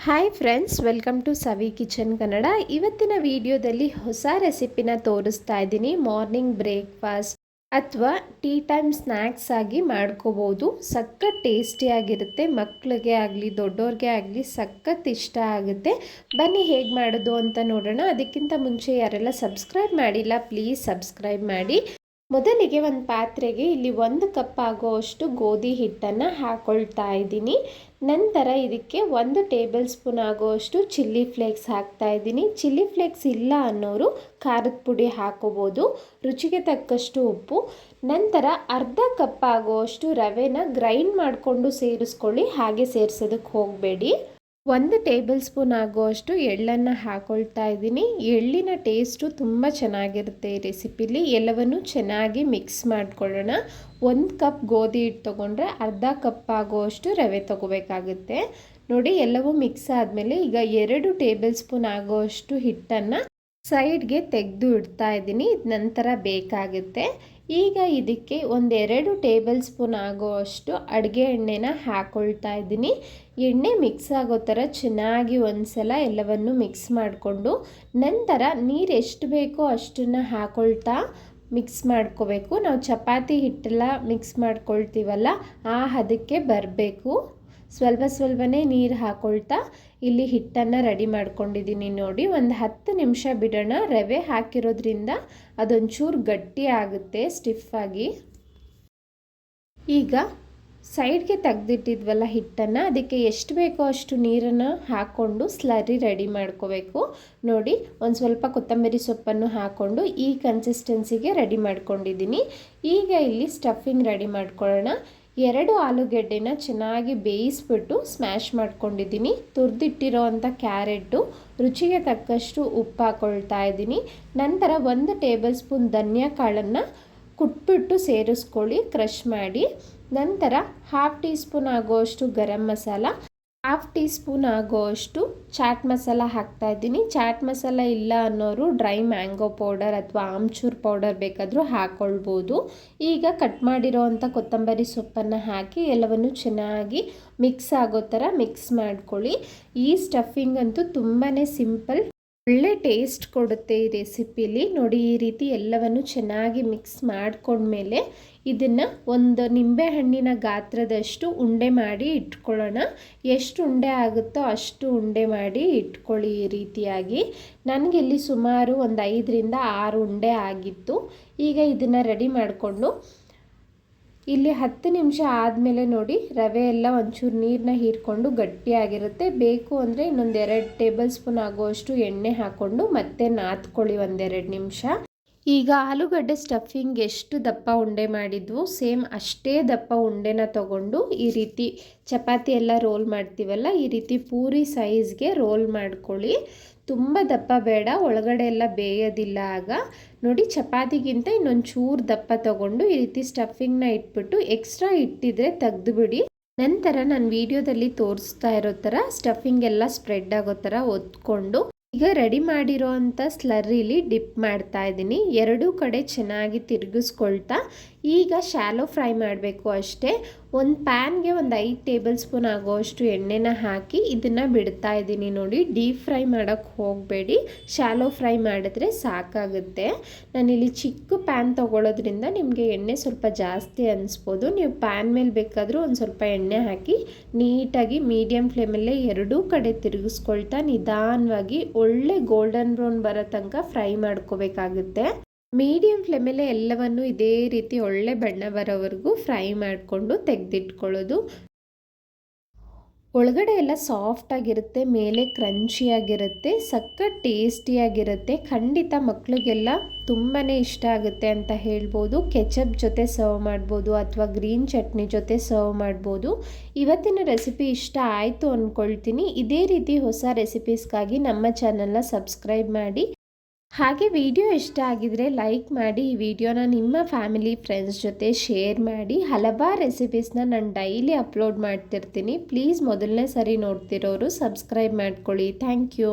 Hi friends welcome to Savi kitchen Kannada ಇವತ್ತಿನ ವಿಡಿಯೋದಲ್ಲಿ ಹೊಸ ರೆಸಿಪಿನ ತೋರಿಸ್ತಾ ಇದ್ದೀನಿ ಮಾರ್ನಿಂಗ್ ಬ್ರೇಕ್ಫಾಸ್ಟ್ ಅಥವಾ ಟೀ ಟೈಮ್ ಸ್ನ್ಯಾಕ್ಸ್ ಆಗಿ ಮಾಡ್ಕೋಬೋದು ಸಖತ್ ಟೇಸ್ಟಿಯಾಗಿರುತ್ತೆ ಮಕ್ಕಳಿಗೆ ಆಗಲಿ ದೊಡ್ಡವ್ರಿಗೆ ಆಗಲಿ ಸಖತ್ ಇಷ್ಟ ಆಗುತ್ತೆ ಬನ್ನಿ ಹೇಗೆ ಮಾಡೋದು ಅಂತ ನೋಡೋಣ ಅದಕ್ಕಿಂತ ಮುಂಚೆ ಯಾರೆಲ್ಲ ಸಬ್ಸ್ಕ್ರೈಬ್ ಮಾಡಿಲ್ಲ ಪ್ಲೀಸ್ ಸಬ್ಸ್ಕ್ರೈಬ್ ಮಾಡಿ ಮೊದಲಿಗೆ ಒಂದು ಪಾತ್ರೆಗೆ ಇಲ್ಲಿ ಒಂದು ಕಪ್ ಆಗುವಷ್ಟು ಗೋಧಿ ಹಿಟ್ಟನ್ನು ಹಾಕೊಳ್ತಾ ಇದ್ದೀನಿ. ನಂತರ ಇದಕ್ಕೆ ಒಂದು ಟೇಬಲ್ ಸ್ಪೂನ್ ಆಗುವಷ್ಟು ಚಿಲ್ಲಿ ಫ್ಲೇಕ್ಸ್ ಹಾಕ್ತಾ ಇದ್ದೀನಿ. ಚಿಲ್ಲಿ ಫ್ಲೇಕ್ಸ್ ಇಲ್ಲ ಅನ್ನೋರು ಖಾರದ ಪುಡಿ ಹಾಕೋಬೋದು. ರುಚಿಗೆ ತಕ್ಕಷ್ಟು ಉಪ್ಪು. ನಂತರ ಅರ್ಧ ಕಪ್ ಆಗುವಷ್ಟು ರವೆನ ಗ್ರೈಂಡ್ ಮಾಡಿಕೊಂಡು ಸೇರಿಸ್ಕೊಳ್ಳಿ. ಹಾಗೆ ಸೇರಿಸೋದಕ್ಕೆ ಹೋಗಬೇಡಿ. ಒಂದು ಟೇಬಲ್ ಸ್ಪೂನ್ ಆಗುವಷ್ಟು ಎಳ್ಳನ್ನು ಹಾಕೊಳ್ತಾ ಇದ್ದೀನಿ. ಎಳ್ಳಿನ ಟೇಸ್ಟು ತುಂಬ ಚೆನ್ನಾಗಿರುತ್ತೆ ಈ ರೆಸಿಪಿಲಿ. ಎಲ್ಲವನ್ನು ಚೆನ್ನಾಗಿ ಮಿಕ್ಸ್ ಮಾಡ್ಕೊಳ್ಳೋಣ. ಒಂದು ಕಪ್ ಗೋಧಿ ಹಿಟ್ಟು ತೊಗೊಂಡ್ರೆ ಅರ್ಧ ಕಪ್ ಆಗುವಷ್ಟು ರವೆ ತೊಗೋಬೇಕಾಗುತ್ತೆ. ನೋಡಿ, ಎಲ್ಲವೂ ಮಿಕ್ಸ್ ಆದಮೇಲೆ ಈಗ ಎರಡು ಟೇಬಲ್ ಸ್ಪೂನ್ ಆಗುವಷ್ಟು ಹಿಟ್ಟನ್ನು ಸೈಡ್ಗೆ ತೆಗೆದು ಇಡ್ತಾ ಇದ್ದೀನಿ. ನಂತರ ಬೇಕಾಗುತ್ತೆ. ಈಗ ಇದಕ್ಕೆ ಒಂದೆರಡು ಟೇಬಲ್ ಸ್ಪೂನ್ ಆಗುವಷ್ಟು ಅಡುಗೆ ಎಣ್ಣೆನ ಹಾಕ್ಕೊಳ್ತಾ ಇದ್ದೀನಿ. ಎಣ್ಣೆ ಮಿಕ್ಸ್ ಆಗೋ ಥರ ಚೆನ್ನಾಗಿ ಒಂದ್ಸಲ ಎಲ್ಲವನ್ನು ಮಿಕ್ಸ್ ಮಾಡಿಕೊಂಡು ನಂತರ ನೀರು ಎಷ್ಟು ಬೇಕೋ ಅಷ್ಟನ್ನು ಹಾಕ್ಕೊಳ್ತಾ ಮಿಕ್ಸ್ ಮಾಡ್ಕೋಬೇಕು. ನಾವು ಚಪಾತಿ ಹಿಟ್ಟೆಲ್ಲ ಮಿಕ್ಸ್ ಮಾಡ್ಕೊಳ್ತೀವಲ್ಲ, ಆ ಹದಕ್ಕೆ ಬರಬೇಕು. ಸ್ವಲ್ಪ ಸ್ವಲ್ಪನೇ ನೀರು ಹಾಕೊಳ್ತಾ ಇಲ್ಲಿ ಹಿಟ್ಟನ್ನು ರೆಡಿ ಮಾಡ್ಕೊಂಡಿದ್ದೀನಿ ನೋಡಿ. ಒಂದು ಹತ್ತು ನಿಮಿಷ ಬಿಡೋಣ. ರವೆ ಹಾಕಿರೋದ್ರಿಂದ ಅದೊಂಚೂರು ಗಟ್ಟಿ ಆಗುತ್ತೆ ಸ್ಟಿಫಾಗಿ ಈಗ ಸೈಡ್ಗೆ ತೆಗೆದಿಟ್ಟಿದ್ವಲ್ಲ ಹಿಟ್ಟನ್ನು, ಅದಕ್ಕೆ ಎಷ್ಟು ಬೇಕೋ ಅಷ್ಟು ನೀರನ್ನು ಹಾಕ್ಕೊಂಡು ಸ್ಲರಿ ರೆಡಿ ಮಾಡ್ಕೋಬೇಕು. ನೋಡಿ, ಒಂದು ಸ್ವಲ್ಪ ಕೊತ್ತಂಬರಿ ಸೊಪ್ಪನ್ನು ಹಾಕ್ಕೊಂಡು ಈ ಕನ್ಸಿಸ್ಟೆನ್ಸಿಗೆ ರೆಡಿ ಮಾಡ್ಕೊಂಡಿದ್ದೀನಿ. ಈಗ ಇಲ್ಲಿ ಸ್ಟಫಿಂಗ್ ರೆಡಿ ಮಾಡ್ಕೊಳ್ಳೋಣ. ಎರಡು ಆಲೂಗೆಡ್ಡೆನ ಚೆನ್ನಾಗಿ ಬೇಯಿಸ್ಬಿಟ್ಟು ಸ್ಮ್ಯಾಶ್ ಮಾಡ್ಕೊಂಡಿದ್ದೀನಿ. ತುರಿದಿಟ್ಟಿರೋ ಅಂಥ ಕ್ಯಾರೆಟು ರುಚಿಗೆ ತಕ್ಕಷ್ಟು ಉಪ್ಪು ಹಾಕ್ಕೊಳ್ತಾ ಇದ್ದೀನಿ. ನಂತರ ಒಂದು ಟೇಬಲ್ ಸ್ಪೂನ್ ಧನಿಯಾ ಕಾಳನ್ನು ಕುಟ್ಬಿಟ್ಟು ಸೇರಿಸ್ಕೊಳ್ಳಿ ಕ್ರಷ್ ಮಾಡಿ. ನಂತರ ಹಾಫ್ ಟೀ ಸ್ಪೂನ್ ಆಗೋಷ್ಟು garam masala half teaspoon ಆಗೋಷ್ಟು ಚಾಟ್ ಮಸಾಲ ಹಾಕ್ತಾ ಇದ್ದೀನಿ. ಚಾಟ್ ಮಸಾಲ ಇಲ್ಲ ಅನ್ನೋರು ಡ್ರೈ ಮ್ಯಾಂಗೋ ಪೌಡರ್ ಅಥವಾ ಆಮ್ಚೂರ್ ಪೌಡರ್ ಬೇಕಾದರೂ ಹಾಕ್ಕೊಳ್ಬೋದು ಈಗ ಕಟ್ ಮಾಡಿರೋ ಅಂಥ ಕೊತ್ತಂಬರಿ ಸೊಪ್ಪನ್ನು ಹಾಕಿ ಎಲ್ಲವನ್ನು ಚೆನ್ನಾಗಿ ಮಿಕ್ಸ್ ಆಗೋ ಥರ ಮಿಕ್ಸ್ ಮಾಡ್ಕೊಳ್ಳಿ. ಈ ಸ್ಟಫಿಂಗ್ ಅಂತೂ ತುಂಬಾ ಸಿಂಪಲ್. ಒಳ್ಳೆ ಟೇಸ್ಟ್ ಕೊಡುತ್ತೆ ಈ ರೆಸಿಪಿಲಿ ನೋಡಿ, ಈ ರೀತಿ ಎಲ್ಲವನ್ನು ಚೆನ್ನಾಗಿ ಮಿಕ್ಸ್ ಮಾಡಿಕೊಂಡ್ಮೇಲೆ ಇದನ್ನು ಒಂದು ನಿಂಬೆ ಹಣ್ಣಿನ ಗಾತ್ರದಷ್ಟು ಉಂಡೆ ಮಾಡಿ ಇಟ್ಕೊಳ್ಳೋಣ. ಎಷ್ಟು ಉಂಡೆ ಆಗುತ್ತೋ ಅಷ್ಟು ಉಂಡೆ ಮಾಡಿ ಇಟ್ಕೊಳ್ಳಿ ಈ ರೀತಿಯಾಗಿ. ನನಗಿಲ್ಲಿ ಸುಮಾರು ಒಂದು ಐದರಿಂದ ಆರು ಉಂಡೆ ಆಗಿತ್ತು. ಈಗ ಇದನ್ನು ರೆಡಿ ಮಾಡಿಕೊಂಡು ಇಲ್ಲಿ ಹತ್ತು ನಿಮಿಷ ಆದಮೇಲೆ ನೋಡಿ ರವೆ ಎಲ್ಲ ಒಂಚೂರು ನೀರನ್ನ ಹೀರ್ಕೊಂಡು ಗಟ್ಟಿಯಾಗಿರುತ್ತೆ. ಬೇಕು ಅಂದರೆ ಇನ್ನೊಂದು ಎರಡು ಟೇಬಲ್ ಸ್ಪೂನ್ ಆಗುವಷ್ಟು ಎಣ್ಣೆ ಹಾಕ್ಕೊಂಡು ಮತ್ತೆ ನಾದ್ಕೊಳ್ಳಿ ಒಂದೆರಡು ನಿಮಿಷ. ಈಗ ಆಲೂಗಡ್ಡೆ ಸ್ಟಫಿಂಗ್ ಎಷ್ಟು ದಪ್ಪ ಉಂಡೆ ಮಾಡಿದ್ವು ಸೇಮ್ ಅಷ್ಟೇ ದಪ್ಪ ಉಂಡೆನ ತಗೊಂಡು ಈ ರೀತಿ ಚಪಾತಿ ಎಲ್ಲ ರೋಲ್ ಮಾಡ್ತೀವಲ್ಲ, ಈ ರೀತಿ ಪೂರಿ ಸೈಜ್ಗೆ ರೋಲ್ ಮಾಡ್ಕೊಳ್ಳಿ. ತುಂಬ ದಪ್ಪ ಬೇಡ, ಒಳಗಡೆ ಎಲ್ಲ ಬೇಯೋದಿಲ್ಲ ಆಗ. ನೋಡಿ, ಚಪಾತಿಗಿಂತ ಇನ್ನೊಂದು ಚೂರು ದಪ್ಪ ತಗೊಂಡು ಈ ರೀತಿ ಸ್ಟಫಿಂಗ್ನ ಇಟ್ಬಿಟ್ಟು ಎಕ್ಸ್ಟ್ರಾ ಇಟ್ಟಿದ್ರೆ ತೆಗೆದುಬಿಡಿ. ನಂತರ ನಾನು ವಿಡಿಯೋದಲ್ಲಿ ತೋರಿಸ್ತಾ ಇರೋ ಥರ ಸ್ಟಫಿಂಗ್ ಎಲ್ಲ ಸ್ಪ್ರೆಡ್ ಆಗೋ ಥರ ಒತ್ಕೊಂಡು ಈಗ ರೆಡಿ ಮಾಡಿರೋ ಅಂಥ ಸ್ಲರ್ರಿಲಿ ಡಿಪ್ ಮಾಡ್ತಾ ಇದ್ದೀನಿ. ಎರಡೂ ಕಡೆ ಚೆನ್ನಾಗಿ ತಿರುಗಿಸ್ಕೊಳ್ತಾ ಈಗ ಶಾಲೋ ಫ್ರೈ ಮಾಡಬೇಕು ಅಷ್ಟೇ. ಒಂದು ಪ್ಯಾನ್ಗೆ ಒಂದು ಐದು ಟೇಬಲ್ ಸ್ಪೂನ್ ಆಗೋಷ್ಟು ಎಣ್ಣೆನ ಹಾಕಿ ಇದನ್ನು ಬಿಡ್ತಾ ಇದ್ದೀನಿ ನೋಡಿ. ಡೀಪ್ ಫ್ರೈ ಮಾಡೋಕ್ಕೆ ಹೋಗಬೇಡಿ. ಶಾಲೋ ಫ್ರೈ ಮಾಡಿದ್ರೆ ಸಾಕಾಗುತ್ತೆ. ನಾನಿಲ್ಲಿ ಚಿಕ್ಕ ಪ್ಯಾನ್ ತೊಗೊಳೋದ್ರಿಂದ ನಿಮಗೆ ಎಣ್ಣೆ ಸ್ವಲ್ಪ ಜಾಸ್ತಿ ಅನಿಸ್ಬೋದು. ನೀವು ಪ್ಯಾನ್ ಮೇಲೆ ಬೇಕಾದರೂ ಒಂದು ಸ್ವಲ್ಪ ಎಣ್ಣೆ ಹಾಕಿ ನೀಟಾಗಿ ಮೀಡಿಯಮ್ ಫ್ಲೇಮಲ್ಲೇ ಎರಡೂ ಕಡೆ ತಿರುಗಿಸ್ಕೊಳ್ತಾ ನಿಧಾನವಾಗಿ ಒಳ್ಳೆ ಗೋಲ್ಡನ್ ಬ್ರೌನ್ ಬರೋ ತನಕ ಫ್ರೈ ಮಾಡ್ಕೋಬೇಕಾಗುತ್ತೆ. ಮೀಡಿಯಂ ಫ್ಲೇಮಲ್ಲೇ ಎಲ್ಲವನ್ನು ಇದೇ ರೀತಿ ಒಳ್ಳೆ ಬಣ್ಣ ಬರೋವರೆಗೂ ಫ್ರೈ ಮಾಡಿಕೊಂಡು ತೆಗೆದಿಟ್ಕೊಳ್ಳೋದು. ಒಳಗಡೆ ಎಲ್ಲ ಸಾಫ್ಟಾಗಿರುತ್ತೆ ಮೇಲೆ ಕ್ರಂಚಿಯಾಗಿರುತ್ತೆ ಸಖತ್ ಟೇಸ್ಟಿಯಾಗಿರುತ್ತೆ ಖಂಡಿತ ಮಕ್ಕಳಿಗೆಲ್ಲ ತುಂಬಾ ಇಷ್ಟ ಆಗುತ್ತೆ ಅಂತ ಹೇಳ್ಬೋದು. ಕೆಚಪ್ ಜೊತೆ ಸರ್ವ್ ಮಾಡ್ಬೋದು ಅಥವಾ ಗ್ರೀನ್ ಚಟ್ನಿ ಜೊತೆ ಸರ್ವ್ ಮಾಡ್ಬೋದು. ಇವತ್ತಿನ ರೆಸಿಪಿ ಇಷ್ಟ ಆಯಿತು ಅಂದ್ಕೊಳ್ತೀನಿ ಇದೇ ರೀತಿ ಹೊಸ ರೆಸಿಪೀಸ್ಗಾಗಿ ನಮ್ಮ ಚಾನಲ್ನ ಸಬ್ಸ್ಕ್ರೈಬ್ ಮಾಡಿ. ಹಾಗೆ ವಿಡಿಯೋ ಇಷ್ಟ ಆಗಿದ್ರೆ ಲೈಕ್ ಮಾಡಿ, ಈ ವಿಡಿಯೋನ ನಿಮ್ಮ ಫ್ಯಾಮಿಲಿ, ಫ್ರೆಂಡ್ಸ್ ಜೊತೆ ಶೇರ್ ಮಾಡಿ. ಹಲವಾರು ರೆಸಿಪೀಸ್ನ ನಾನು ಡೈಲಿ ಅಪ್ಲೋಡ್ ಮಾಡ್ತಿರ್ತೀನಿ. ಪ್ಲೀಸ್ ಮೊದಲನೇ ಸರಿ ನೋಡ್ತಿರೋರು ಸಬ್ಸ್ಕ್ರೈಬ್ ಮಾಡ್ಕೊಳ್ಳಿ. Thank you.